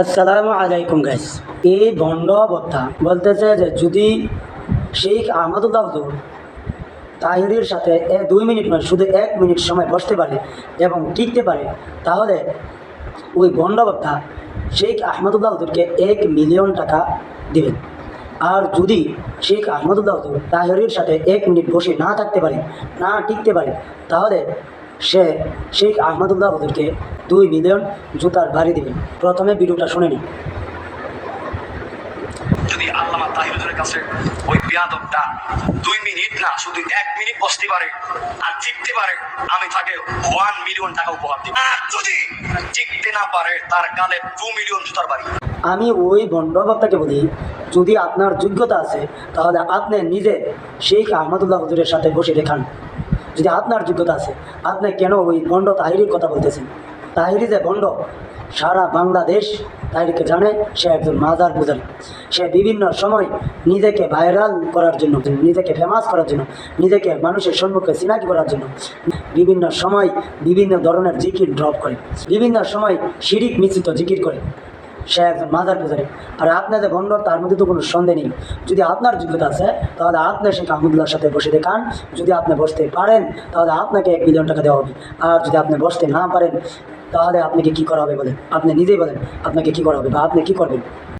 আসসালামু আলাইকুম গাইস এই ভণ্ড বক্তা বলতেছে যে যদি শেখ আহমদুল্লাহ হুজুর তাহিরির সাথে দুই মিনিট নয়, শুধু এক মিনিট সময় বসতে পারে এবং টিকতে পারে, তাহলে ওই ভণ্ড শেখ আহমদুল্লাহ হুজুরকে এক মিলিয়ন টাকা দেবেন আর যদি শেখ আহমদুল্লাহ তাহিরির সাথে এক মিনিট বসে না থাকতে পারে, না টিকতে পারে, তাহলে সে শেখ আহমদুল্লাহ হুজুরকে দুই মিলিয়ন জুতার বাড়ি দিবেন। প্রথমে ভিডিওটা শুনে নিন। যদি আল্লামা তাহিরুদ্দের কাছে ওই দুই মিনিট না শুধু এক মিনিট বসতে পারে আর জিততে পারে আমি তাকে ওয়ান মিলিয়ন টাকা উপহার দিব। আর যদি জিততে না পারে তার গালে টু মিলিয়ন জুতার বাড়ি। আমি ওই ভণ্ড বক্তাকে বলি যদি আপনার যোগ্যতা আছে তাহলে আপনি নিজে শেখ আহমদুল্লাহ হুজুরের সাথে বসে দেখান। যদি আপনার যোগ্যতা আছে, আপনি কেন ওই ভণ্ড তাহিরির কথা বলতেছেন? তাহিরি যে ভণ্ড সারা বাংলাদেশ তাহিরিকে জানে, সে একজন মাজার পূজারী সে বিভিন্ন সময় নিজেকে ভাইরাল করার জন্য, নিজেকে ফেমাস করার জন্য, নিজেকে মানুষের সম্মুখে চিনাকি করার জন্য বিভিন্ন সময় বিভিন্ন ধরনের জিকির ড্রপ করে, বিভিন্ন সময় শিরিক মিশ্রিত জিকির করে। সে একজন মাজার পূজারী আর আপনাদের ভণ্ড তার মধ্যে তো কোনো সন্দেহ নেই। যদি আপনার যোগ্যতা আছে, তাহলে আপনি শেখ আহমদুল্লাহর সাথে বসে দেখান যদি আপনি বসতে পারেন, তাহলে আপনাকে এক মিলিয়ন টাকা দেওয়া হবে। আর যদি আপনি বসতে না পারেন, তাহলে আপনাকে কি করা হবে বলেন? আপনি নিজেই বলেন, আপনাকে কি করা হবে বা আপনি কী করবেন?